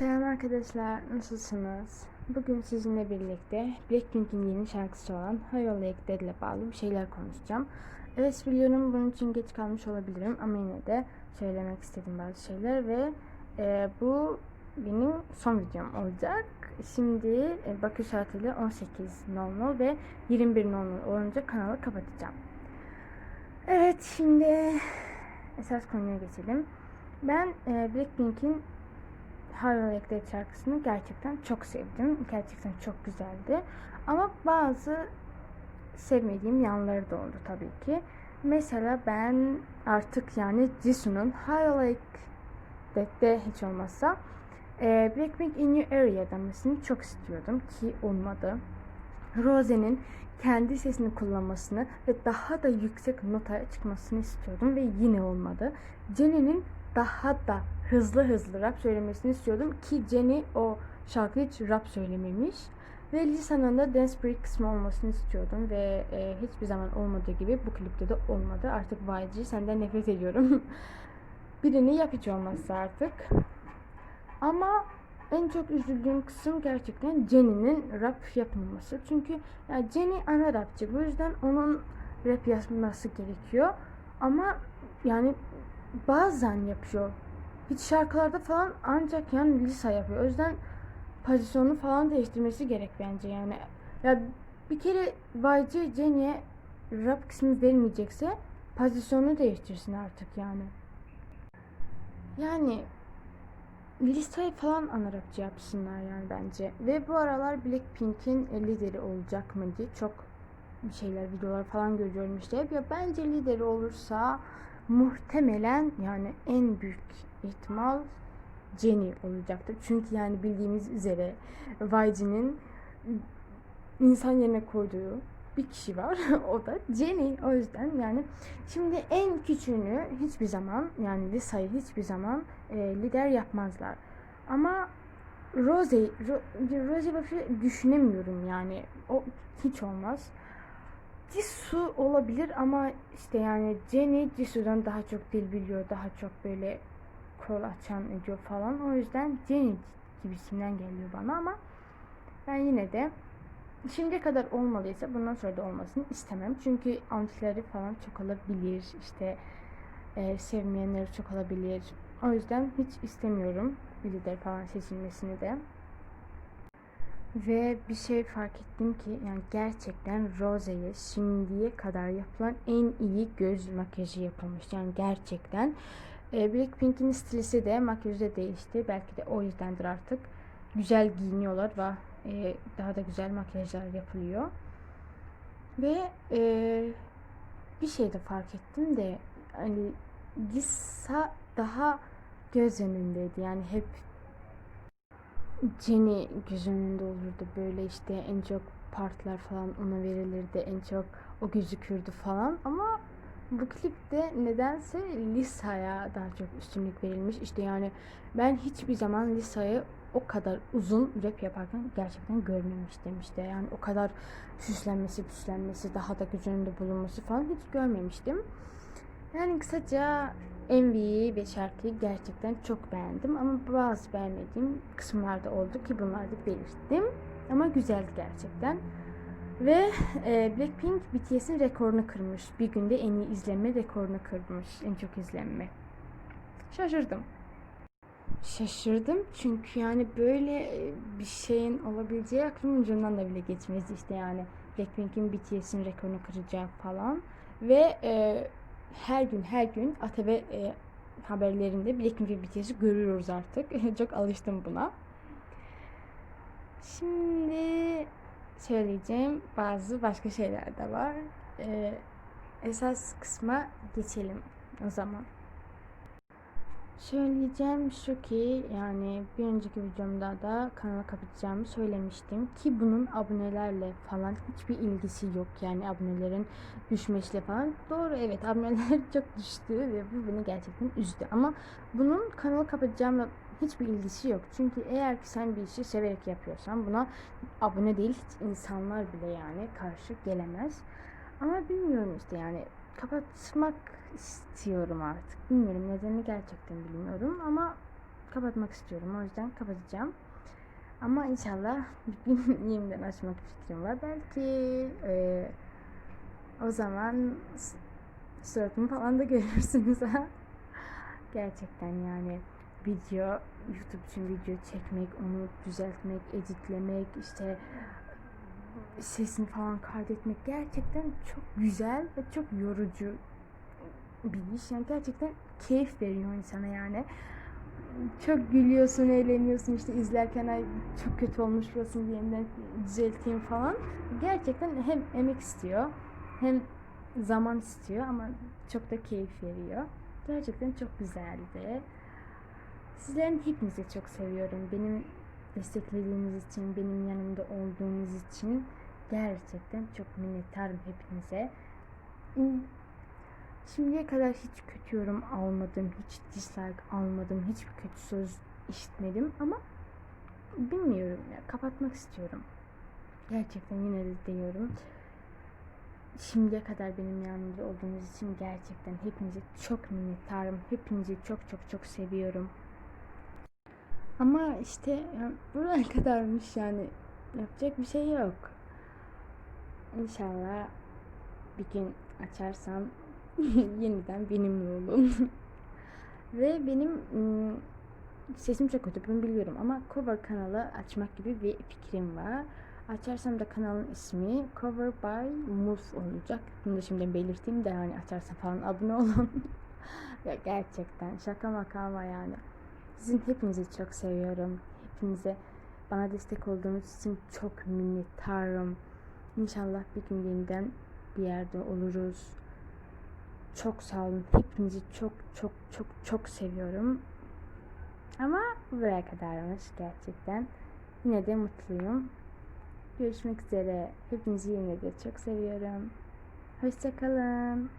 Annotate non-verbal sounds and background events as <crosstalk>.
Selam arkadaşlar, nasılsınız? Bugün sizinle birlikte Blackpink'in yeni şarkısı olan Like That ile bağlı bir şeyler konuşacağım. Evet biliyorum bunun için geç kalmış olabilirim ama yine de söylemek istediğim bazı şeyler ve e, bu benim son videom olacak. Şimdi e, bakış saatiyle 18.00 ve 21.00 olunca kanalı kapatacağım. Evet şimdi esas konuya geçelim. Ben e, Blackpink'in Like That şarkısını gerçekten çok sevdim. Gerçekten çok güzeldi. Ama bazı sevmediğim yanları da oldu tabii ki. Mesela ben artık yani Jisoo'nun You Like That'te hiç olmazsa e, Blackpink In Your Area demesini çok istiyordum ki olmadı. Rose'nin kendi sesini kullanmasını ve daha da yüksek notaya çıkmasını istiyordum ve yine olmadı. Jennie'nin daha da hızlı hızlı rap söylemesini istiyordum ki Jennie o şarkı hiç rap söylememiş. Ve Lisa'nın da Dance Break kısmı olmasını istiyordum ve e, hiçbir zaman olmadığı gibi bu klipte de olmadı. Artık YG senden nefret ediyorum. <laughs> Birini yap hiç olmazsa artık. Ama en çok üzüldüğüm kısım gerçekten Jennie'nin rap yapmaması. Çünkü yani Jennie ana rapçi. Bu yüzden onun rap yapması gerekiyor. Ama yani bazen yapıyor. Hiç şarkılarda falan ancak yani Lisa yapıyor. O yüzden pozisyonu falan değiştirmesi gerek bence yani. Ya bir kere YG Jennie'ye rap kısmı vermeyecekse pozisyonu değiştirsin artık yani. Yani Lisa'yı falan ana rapçi yapsınlar yani bence. Ve bu aralar Blackpink'in lideri olacak mı diye çok bir şeyler, videolar falan görüyorum işte. Ya bence lideri olursa muhtemelen yani en büyük ihtimal Jennie olacaktır. Çünkü yani bildiğimiz üzere YG'nin insan yerine koyduğu bir kişi var. <laughs> o da Jennie. O yüzden yani şimdi en küçüğünü hiçbir zaman yani Lisa'yı hiçbir zaman e, lider yapmazlar. Ama Rose, Ro, Rose Buffy düşünemiyorum yani. O hiç olmaz. Jisoo olabilir ama işte yani Jennie Jisoo'dan daha çok dil biliyor. Daha çok böyle kol açan ediyor falan. O yüzden Jennie gibisinden geliyor bana ama ben yine de şimdiye kadar olmalıysa bundan sonra da olmasını istemem. Çünkü antileri falan çok olabilir. İşte e, sevmeyenleri çok olabilir. O yüzden hiç istemiyorum lider falan seçilmesini de. Ve bir şey fark ettim ki yani gerçekten Rose'ye şimdiye kadar yapılan en iyi göz makyajı yapılmış. Yani gerçekten e, Blackpink'in stilisi de makyajı da değişti. Belki de o yüzdendir artık. Güzel giyiniyorlar ve e, daha da güzel makyajlar yapılıyor. Ve e, bir şey de fark ettim de hani Lisa daha göz önündeydi. Yani hep Jenny göz önünde olurdu. Böyle işte en çok partlar falan ona verilirdi. En çok o gözükürdü falan. Ama bu klipte nedense Lisa'ya daha çok üstünlük verilmiş. İşte yani ben hiçbir zaman Lisa'yı o kadar uzun rap yaparken gerçekten görmemiştim işte. Yani o kadar süslenmesi, püslenmesi, daha da göz önünde bulunması falan hiç görmemiştim. Yani kısaca MV'yi ve şarkıyı gerçekten çok beğendim ama bazı beğenmediğim kısımlarda oldu ki bunları da belirttim. Ama güzeldi gerçekten. Ve e, Blackpink BTS'in rekorunu kırmış. Bir günde en iyi izlenme rekorunu kırmış. En çok izlenme. Şaşırdım. Şaşırdım çünkü yani böyle bir şeyin olabileceği aklımın ucundan da bile geçmez işte yani Blackpink'in BTS'in rekorunu kıracağı falan ve e, her gün her gün ATV e, haberlerinde Blackpink ve BTS'i görüyoruz artık. <laughs> Çok alıştım buna. Şimdi söyleyeceğim bazı başka şeyler de var. E, esas kısma geçelim o zaman. Söyleyeceğim şu ki yani bir önceki videomda da kanalı kapatacağımı söylemiştim ki bunun abonelerle falan hiçbir ilgisi yok yani abonelerin düşmesiyle falan. Doğru evet aboneler <laughs> çok düştü ve bu beni gerçekten üzdü ama bunun kanalı kapatacağımla hiçbir ilgisi yok. Çünkü eğer ki sen bir işi severek yapıyorsan buna abone değil hiç insanlar bile yani karşı gelemez. Ama bilmiyorum işte yani kapatmak istiyorum artık. Bilmiyorum nedeni gerçekten bilmiyorum ama kapatmak istiyorum. O yüzden kapatacağım. Ama inşallah bir gün <laughs> yeniden açmak fikrim var. Belki e, o zaman suratımı falan da görürsünüz ha. <laughs> Gerçekten yani video, YouTube için video çekmek, onu düzeltmek, editlemek, işte sesini falan kaydetmek gerçekten çok güzel ve çok yorucu bir iş. Yani gerçekten keyif veriyor insana yani. Çok gülüyorsun, eğleniyorsun işte izlerken ay çok kötü olmuş burası yeniden düzelteyim falan. Gerçekten hem emek istiyor hem zaman istiyor ama çok da keyif veriyor. Gerçekten çok güzeldi. Sizlerin hepinizi çok seviyorum. Benim desteklediğiniz için, benim yanımda olduğunuz için gerçekten çok minnettarım hepinize. Şimdiye kadar hiç kötü yorum almadım, hiç dislike almadım, hiçbir kötü söz işitmedim ama bilmiyorum ya kapatmak istiyorum. Gerçekten yine de diyorum. Şimdiye kadar benim yanımda olduğunuz için gerçekten hepinize çok minnettarım. Hepinizi çok çok çok seviyorum. Ama işte ya, buraya <laughs> kadarmış yani yapacak bir şey yok. İnşallah bir gün açarsam <laughs> yeniden benimle olun. <laughs> Ve benim sesim çok kötü bunu biliyorum ama cover kanalı açmak gibi bir fikrim var. Açarsam da kanalın ismi Cover by Mus olacak. Bunu da şimdiden belirteyim de hani açarsam falan abone olun. ya gerçekten şaka maka ama yani. Sizin hepinizi çok seviyorum. Hepinize bana destek olduğunuz için çok minnettarım. İnşallah bir gün yeniden bir yerde oluruz. Çok sağ olun. Hepinizi çok çok çok çok seviyorum. Ama buraya kadarmış gerçekten. Yine de mutluyum. Görüşmek üzere. Hepinizi yine de çok seviyorum. Hoşçakalın.